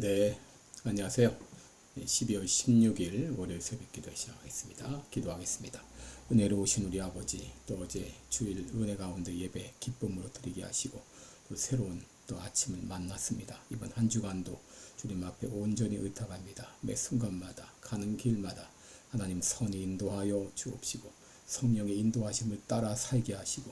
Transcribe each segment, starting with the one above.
네, 안녕하세요. 12월 16일 월요일 새벽 기도 시작하겠습니다. 기도하겠습니다. 은혜로우신 우리 아버지, 또 어제 주일 은혜 가운데 예배 기쁨으로 드리게 하시고, 또 새로운 또 아침을 만났습니다. 이번 한 주간도 주님 앞에 온전히 의탁합니다. 매 순간마다 가는 길마다 하나님 선이 인도하여 주옵시고, 성령의 인도하심을 따라 살게 하시고,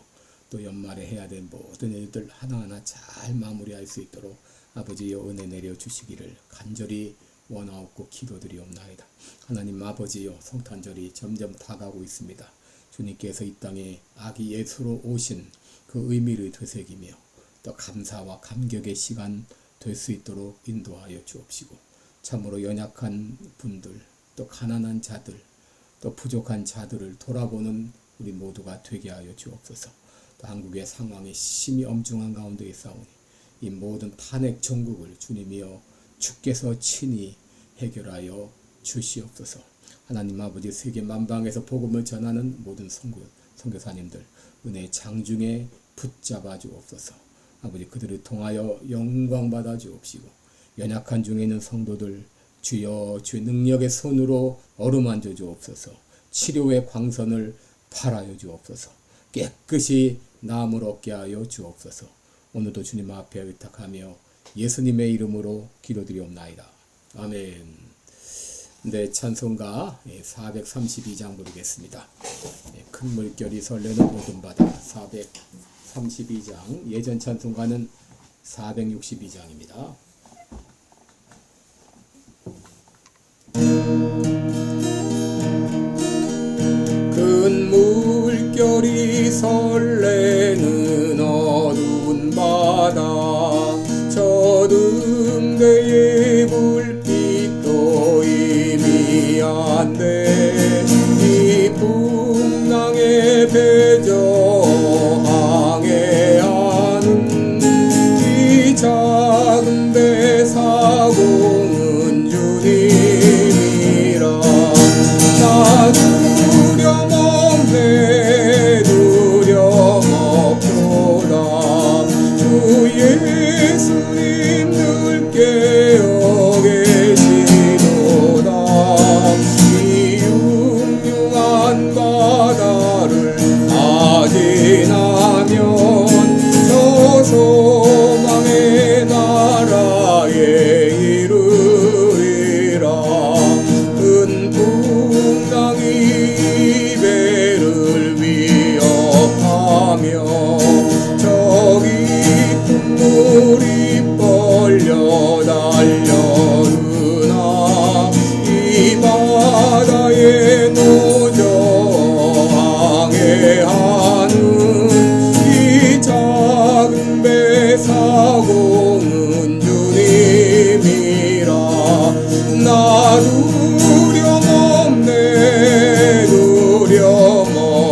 또 연말에 해야 될 모든 일들 하나하나 잘 마무리할 수 있도록 아버지여 은혜 내려 주시기를 간절히 원하옵고 기도드리옵나이다. 하나님 아버지여 성탄절이 점점 다가오고 있습니다. 주님께서 이 땅에 아기 예수로 오신 그 의미를 되새기며 또 감사와 감격의 시간 될 수 있도록 인도하여 주옵시고 참으로 연약한 분들 또 가난한 자들 또 부족한 자들을 돌아보는 우리 모두가 되게 하여 주옵소서. 또 한국의 상황이 심히 엄중한 가운데 있사오니 이 모든 탄핵 정국을 주님이여 주께서 친히 해결하여 주시옵소서. 하나님 아버지 세계 만방에서 복음을 전하는 모든 선교 선교사님들 은혜 장중에 붙잡아 주옵소서. 아버지 그들을 통하여 영광 받아 주옵시고 연약한 중에 있는 성도들 주여 주의 능력의 손으로 어루만져 주옵소서. 치료의 광선을 팔하여 주옵소서. 깨끗이 나음을 얻게 하여 주옵소서. 오늘도 주님 앞에 의탁하며 예수님의 이름으로 기도드리옵나이다. 아멘. 네, 찬송가 432장 부르겠습니다. 네, 큰 물결이 설레는 모든 바다 432장 예전 찬송가는 462장입니다. 바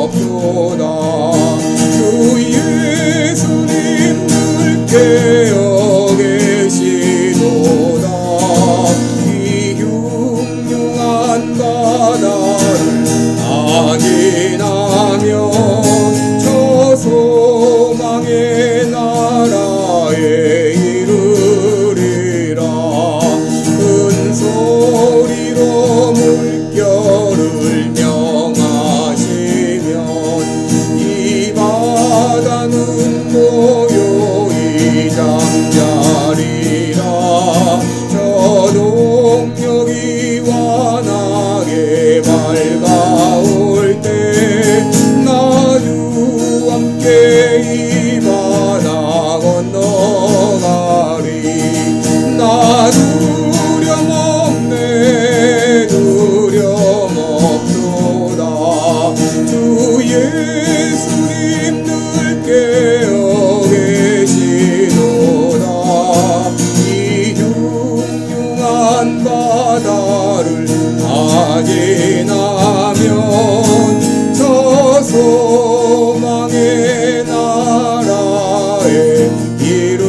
없도다 주 예수님 늘깨 악인하면 저 소망의 나라에 이르리라.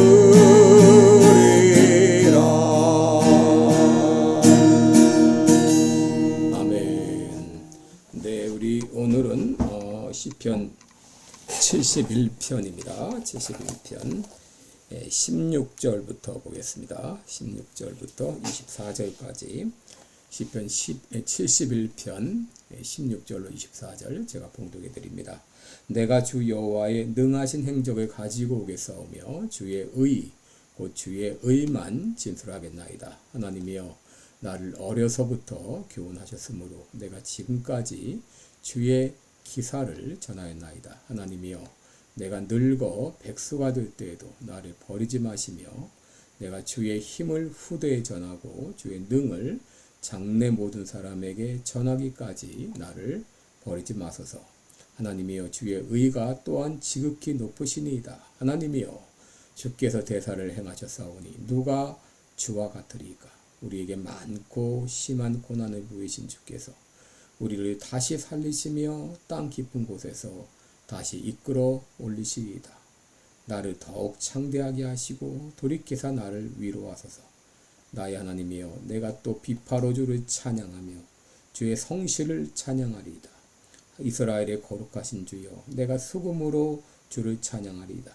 아멘. 네 우리 오늘은 어, 시편 71편입니다. 71편. 16절부터 보겠습니다. 16절부터 24절까지 시편 71편 16절로 24절 제가 봉독해 드립니다. 내가 주 여호와의 능하신 행적을 가지고 오겠사오며 주의 의 곧 주의 의만 진술하겠나이다. 하나님이여 나를 어려서부터 교훈하셨으므로 내가 지금까지 주의 기사를 전하였나이다. 하나님이여 내가 늙어 백수가 될 때에도 나를 버리지 마시며 내가 주의 힘을 후대에 전하고 주의 능을 장래 모든 사람에게 전하기까지 나를 버리지 마소서. 하나님이여 주의 의가 또한 지극히 높으시니이다. 하나님이여 주께서 대사를 행하셨사오니 누가 주와 같으리까? 우리에게 많고 심한 고난을 부이신 주께서 우리를 다시 살리시며 땅 깊은 곳에서 다시 이끌어 올리시리이다. 나를 더욱 창대하게 하시고 돌이키사 나를 위로하소서. 나의 하나님이여 내가 또 비파로 주를 찬양하며 주의 성실을 찬양하리이다. 이스라엘의 거룩하신 주여 내가 수금으로 주를 찬양하리이다.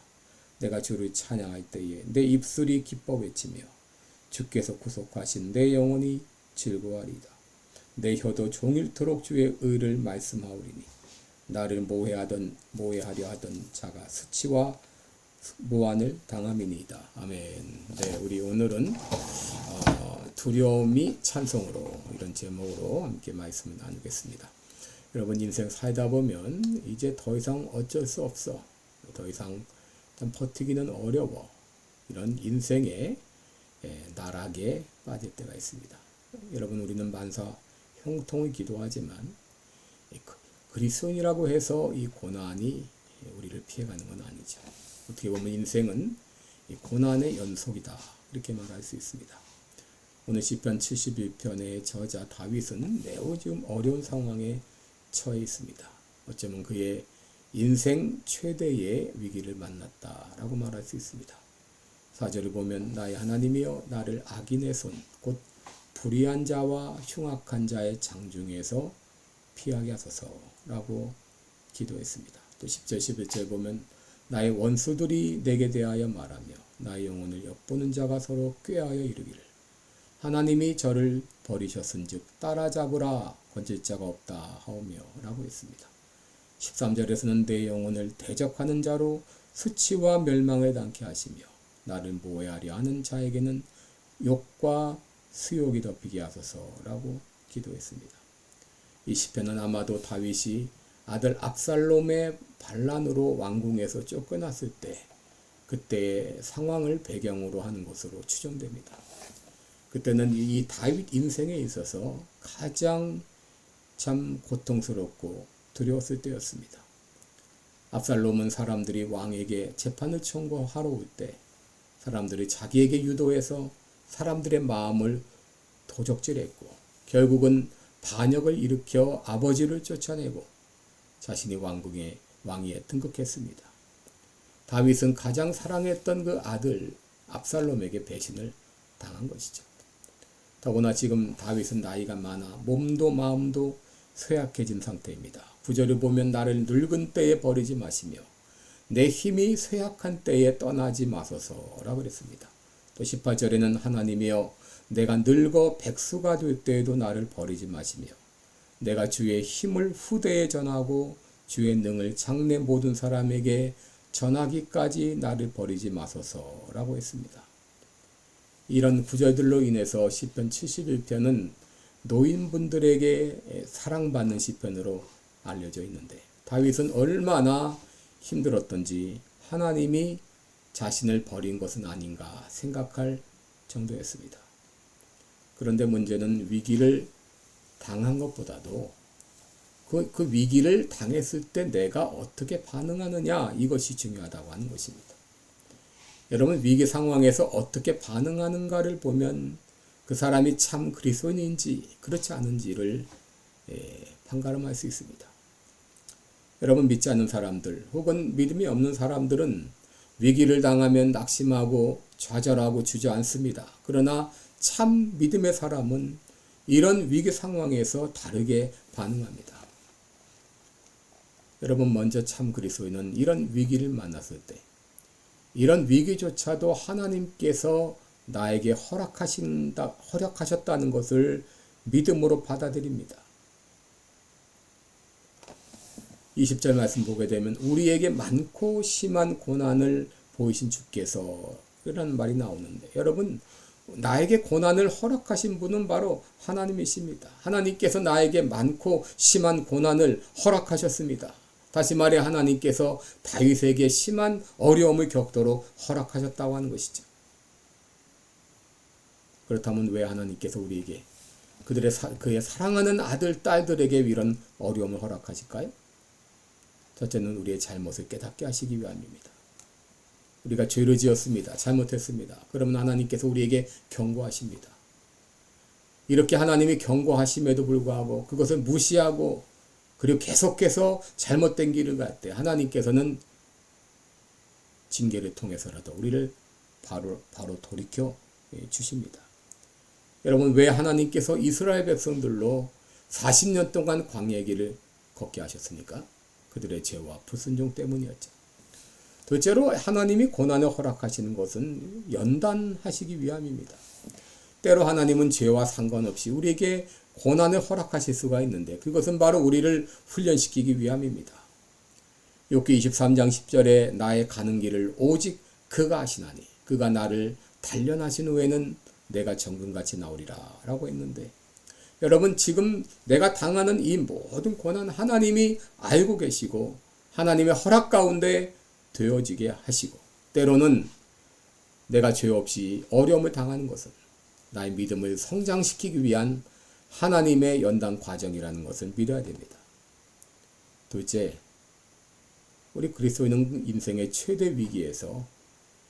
내가 주를 찬양할 때에 내 입술이 기뻐 외치며 주께서 구속하신 내 영혼이 즐거워하리이다. 내 혀도 종일토록 주의 의를 말씀하오리니 나를 모해하던 모해하려 하던 자가 수치와 모한을 당함이니이다. 아멘. 네, 우리 오늘은 어, 두려움이 찬송으로 이런 제목으로 함께 말씀을 나누겠습니다. 여러분 인생 살다 보면 이제 더 이상 어쩔 수 없어. 더 이상 참 버티기는 어려워. 이런 인생의 예, 나락에 빠질 때가 있습니다. 여러분 우리는 만사 형통을 기도하지만 그리스도인이라고 해서 이 고난이 우리를 피해가는 건 아니죠. 어떻게 보면 인생은 고난의 연속이다. 이렇게 말할 수 있습니다. 오늘 시편 71편의 저자 다윗은 매우 지금 어려운 상황에 처해 있습니다. 어쩌면 그의 인생 최대의 위기를 만났다라고 말할 수 있습니다. 사절을 보면 나의 하나님이여 나를 악인의 손 곧 불의한 자와 흉악한 자의 장중에서 피하게 하소서라고 기도했습니다. 또 10절 11절 보면 나의 원수들이 내게 대하여 말하며 나의 영혼을 엿보는 자가 서로 꾀하여 이르기를 하나님이 저를 버리셨은즉 따라잡으라 건질 자가 없다 하오며 라고 했습니다. 13절에서는 내 영혼을 대적하는 자로 수치와 멸망을 당케 하시며 나를 모해하려 하는 자에게는 욕과 수욕이 덮이게 하소서라고 기도했습니다. 이 시편은 아마도 다윗이 아들 압살롬의 반란으로 왕궁에서 쫓겨났을 때 그때의 상황을 배경으로 하는 것으로 추정됩니다. 그때는 이 다윗 인생에 있어서 가장 참 고통스럽고 두려웠을 때였습니다. 압살롬은 사람들이 왕에게 재판을 청구하러 올 때 사람들이 자기에게 유도해서 사람들의 마음을 도적질했고 결국은 반역을 일으켜 아버지를 쫓아내고 자신이 왕궁의 왕위에 등극했습니다. 다윗은 가장 사랑했던 그 아들 압살롬에게 배신을 당한 것이죠. 더구나 지금 다윗은 나이가 많아 몸도 마음도 쇠약해진 상태입니다. 구절을 보면 나를 늙은 때에 버리지 마시며 내 힘이 쇠약한 때에 떠나지 마소서라고 그랬습니다. 또 18절에는 하나님이여 내가 늙어 백수가 될 때에도 나를 버리지 마시며 내가 주의 힘을 후대에 전하고 주의 능을 장래 모든 사람에게 전하기까지 나를 버리지 마소서라고 했습니다. 이런 구절들로 인해서 시편 71편은 노인분들에게 사랑받는 시편으로 알려져 있는데 다윗은 얼마나 힘들었던지 하나님이 자신을 버린 것은 아닌가 생각할 정도였습니다. 그런데 문제는 위기를 당한 것보다도 그, 그 위기를 당했을 때 내가 어떻게 반응하느냐 이것이 중요하다고 하는 것입니다. 여러분 위기 상황에서 어떻게 반응하는가를 보면 그 사람이 참 그리스도인인지 그렇지 않은지를 예, 판가름할 수 있습니다. 여러분 믿지 않는 사람들 혹은 믿음이 없는 사람들은 위기를 당하면 낙심하고 좌절하고 주저앉습니다. 그러나 참 믿음의 사람은 이런 위기 상황에서 다르게 반응합니다. 여러분 먼저 참 그리스도인은 이런 위기를 만났을 때 이런 위기조차도 하나님께서 나에게 허락하신다, 허락하셨다는 것을 믿음으로 받아들입니다. 20절 말씀 보게 되면 우리에게 많고 심한 고난을 보이신 주께서 이라는 말이 나오는데 여러분 나에게 고난을 허락하신 분은 바로 하나님이십니다. 하나님께서 나에게 많고 심한 고난을 허락하셨습니다. 다시 말해 하나님께서 다윗에게 심한 어려움을 겪도록 허락하셨다고 하는 것이죠. 그렇다면 왜 하나님께서 우리에게 그들의 사, 그의 사랑하는 아들 딸들에게 이런 어려움을 허락하실까요? 첫째는 우리의 잘못을 깨닫게 하시기 위함입니다. 우리가 죄를 지었습니다. 잘못했습니다. 그러면 하나님께서 우리에게 경고하십니다. 이렇게 하나님이 경고하심에도 불구하고 그것을 무시하고 그리고 계속해서 잘못된 길을 갈 때 하나님께서는 징계를 통해서라도 우리를 바로 바로 돌이켜 주십니다. 여러분 왜 하나님께서 이스라엘 백성들로 40년 동안 광야의 길을 걷게 하셨습니까? 그들의 죄와 불순종 때문이었죠. 둘째로 하나님이 고난을 허락하시는 것은 연단하시기 위함입니다. 때로 하나님은 죄와 상관없이 우리에게 고난을 허락하실 수가 있는데 그것은 바로 우리를 훈련시키기 위함입니다. 욥기 23장 10절에 나의 가는 길을 오직 그가 아시나니 그가 나를 단련하신 후에는 내가 정금같이 나오리라 라고 했는데 여러분 지금 내가 당하는 이 모든 고난 하나님이 알고 계시고 하나님의 허락 가운데 되어지게 하시고 때로는 내가 죄 없이 어려움을 당하는 것은 나의 믿음을 성장시키기 위한 하나님의 연단 과정이라는 것을 믿어야 됩니다. 둘째, 우리 그리스도인은 인생의 최대 위기에서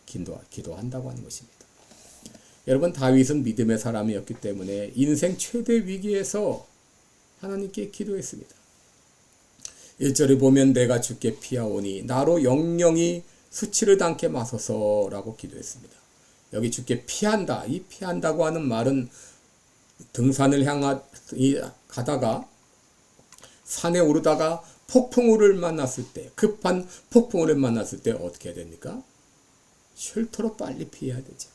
기도, 기도한다고 하는 것입니다. 여러분 다윗은 믿음의 사람이었기 때문에 인생 최대 위기에서 하나님께 기도했습니다. 1절에 보면 내가 주께 피하오니 나로 영영이 수치를 당게 마소서라고 기도했습니다. 여기 주께 피한다. 이 피한다고 하는 말은 등산을 향하 가다가 산에 오르다가 폭풍우를 만났을 때 급한 폭풍우를 만났을 때 어떻게 해야 됩니까? 쉘터로 빨리 피해야 되죠.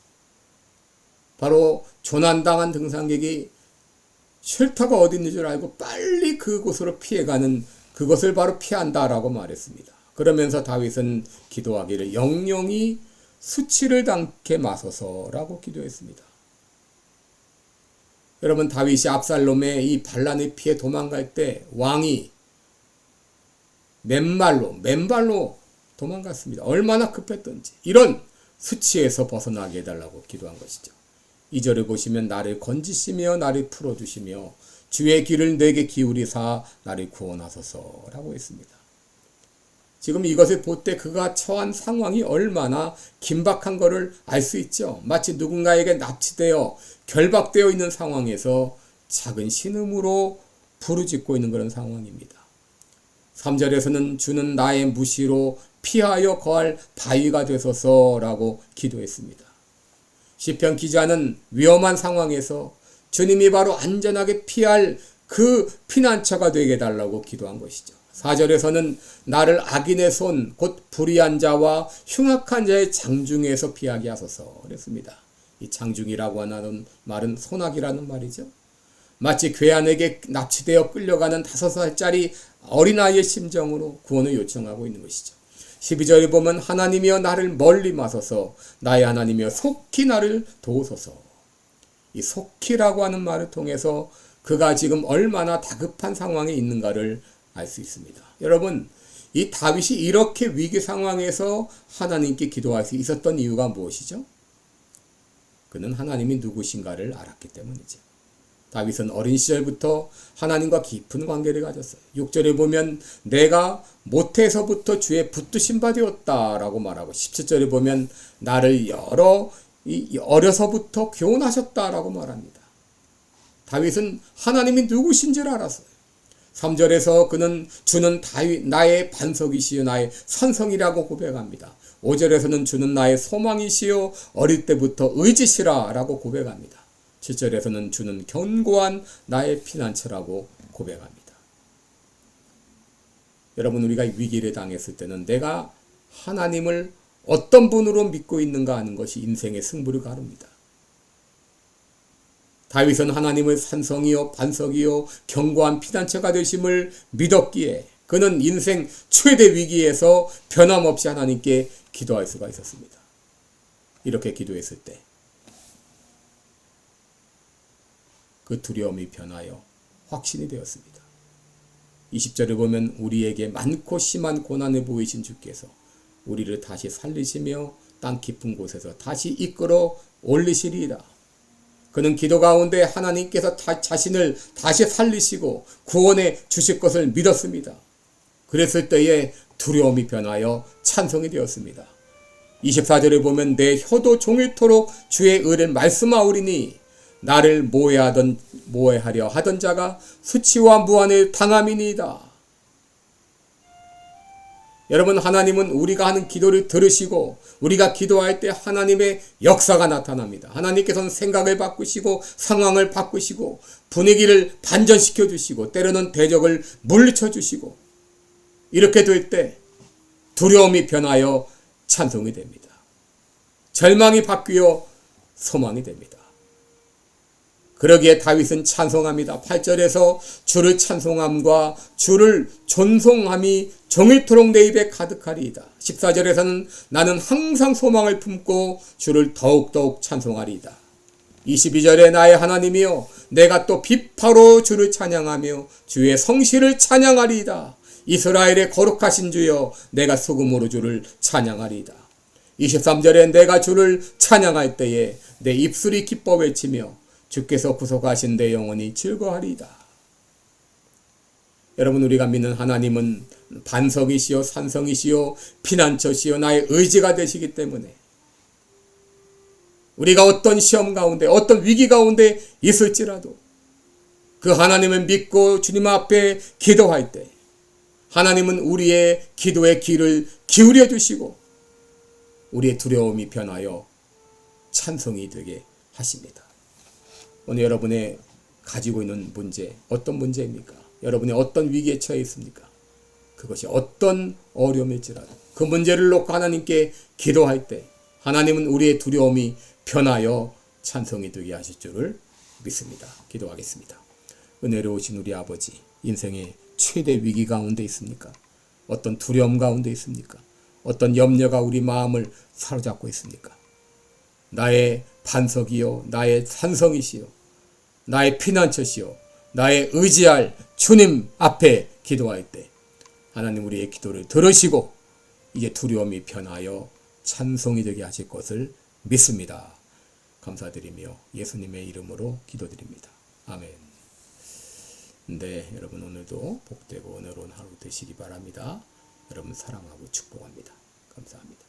바로 조난당한 등산객이 쉘터가 어디 있는 줄 알고 빨리 그곳으로 피해가는 그것을 바로 피한다라고 말했습니다. 그러면서 다윗은 기도하기를 영영이 수치를 당게 마소서라고 기도했습니다. 여러분 다윗이 압살롬의 이 반란을 피해 도망갈 때 왕이 맨발로 맨발로 도망갔습니다. 얼마나 급했던지 이런 수치에서 벗어나게 해달라고 기도한 것이죠. 이절을 보시면 나를 건지시며 나를 풀어주시며 주의 길을 내게 기울이사 나를 구원하소서라고 했습니다. 지금 이것을 볼 때 그가 처한 상황이 얼마나 긴박한 것을 알 수 있죠. 마치 누군가에게 납치되어 결박되어 있는 상황에서 작은 신음으로 부르짖고 있는 그런 상황입니다. 3절에서는 주는 나의 무시로 피하여 거할 바위가 되소서라고 기도했습니다. 시편 기자는 위험한 상황에서 주님이 바로 안전하게 피할 그 피난처가 되게 달라고 기도한 것이죠. 4절에서는 나를 악인의 손, 곧 불의한 자와 흉악한 자의 장중에서 피하게 하소서 그랬습니다. 이 장중이라고 하는 말은 손악이라는 말이죠. 마치 괴한에게 납치되어 끌려가는 다섯 살짜리 어린아이의 심정으로 구원을 요청하고 있는 것이죠. 12절에 보면 하나님이여 나를 멀리 마소서 나의 하나님이여 속히 나를 도우소서 이 속히라고 하는 말을 통해서 그가 지금 얼마나 다급한 상황에 있는가를 알 수 있습니다. 여러분, 이 다윗이 이렇게 위기 상황에서 하나님께 기도할 수 있었던 이유가 무엇이죠? 그는 하나님이 누구신가를 알았기 때문이죠. 다윗은 어린 시절부터 하나님과 깊은 관계를 가졌어요. 6절에 보면 내가 모태에서부터 주의 붙드신 바 되었다라고 말하고 17절에 보면 나를 여러 어려서부터 교훈하셨다라고 말합니다. 다윗은 하나님이 누구신지를 알았어요. 3절에서 그는 주는 다윗 나의 반석이시요 나의 선성이라고 고백합니다. 5절에서는 주는 나의 소망이시요 어릴 때부터 의지시라라고 고백합니다. 7절에서는 주는 견고한 나의 피난처라고 고백합니다. 여러분 우리가 위기를 당했을 때는 내가 하나님을 어떤 분으로 믿고 있는가 하는 것이 인생의 승부를 가릅니다. 다윗은 하나님의 산성이요 반석이요 견고한 피난처가 되심을 믿었기에 그는 인생 최대 위기에서 변함없이 하나님께 기도할 수가 있었습니다. 이렇게 기도했을 때 그 두려움이 변하여 확신이 되었습니다. 20절을 보면 우리에게 많고 심한 고난을 보이신 주께서 우리를 다시 살리시며 땅 깊은 곳에서 다시 이끌어 올리시리이다. 그는 기도 가운데 하나님께서 다, 자신을 다시 살리시고 구원해 주실 것을 믿었습니다. 그랬을 때에 두려움이 변하여 찬송이 되었습니다. 24절에 보면 내 혀도 종일토록 주의 의를 말씀하오리니 나를 모해하던 모해하려 하던 자가 수치와 무한을 당함이니이다. 여러분 하나님은 우리가 하는 기도를 들으시고 우리가 기도할 때 하나님의 역사가 나타납니다. 하나님께서는 생각을 바꾸시고 상황을 바꾸시고 분위기를 반전시켜 주시고 때로는 대적을 물리쳐 주시고 이렇게 될 때 두려움이 변하여 찬송이 됩니다. 절망이 바뀌어 소망이 됩니다. 그러기에 다윗은 찬송합니다. 8절에서 주를 찬송함과 주를 존송함이 종일토록 내 입에 가득하리이다. 14절에서는 나는 항상 소망을 품고 주를 더욱더욱 찬송하리이다. 22절에 나의 하나님이여 내가 또 비파로 주를 찬양하며 주의 성실을 찬양하리이다. 이스라엘의 거룩하신 주여 내가 소금으로 주를 찬양하리이다. 23절에 내가 주를 찬양할 때에 내 입술이 기뻐 외치며 주께서 구속하신 내 영혼이 즐거하리이다. 여러분 우리가 믿는 하나님은 반석이시요 산성이시요 피난처시요 나의 의지가 되시기 때문에 우리가 어떤 시험 가운데 어떤 위기 가운데 있을지라도 그 하나님을 믿고 주님 앞에 기도할 때 하나님은 우리의 기도의 귀를 기울여 주시고 우리의 두려움이 변하여 찬송이 되게 하십니다. 오늘 여러분의 가지고 있는 문제 어떤 문제입니까? 여러분의 어떤 위기에 처해 있습니까? 그것이 어떤 어려움일지라도 그 문제를 놓고 하나님께 기도할 때 하나님은 우리의 두려움이 변하여 찬송이 되게 하실 줄을 믿습니다. 기도하겠습니다. 은혜로우신 우리 아버지 인생의 최대 위기 가운데 있습니까? 어떤 두려움 가운데 있습니까? 어떤 염려가 우리 마음을 사로잡고 있습니까? 나의 반석이요, 나의 산성이시요, 나의 피난처시요, 나의 의지할 주님 앞에 기도할 때 하나님 우리의 기도를 들으시고 이제 두려움이 변하여 찬송이 되게 하실 것을 믿습니다. 감사드리며 예수님의 이름으로 기도드립니다. 아멘. 네, 여러분 오늘도 복되고 은혜로운 하루 되시기 바랍니다. 여러분 사랑하고 축복합니다. 감사합니다.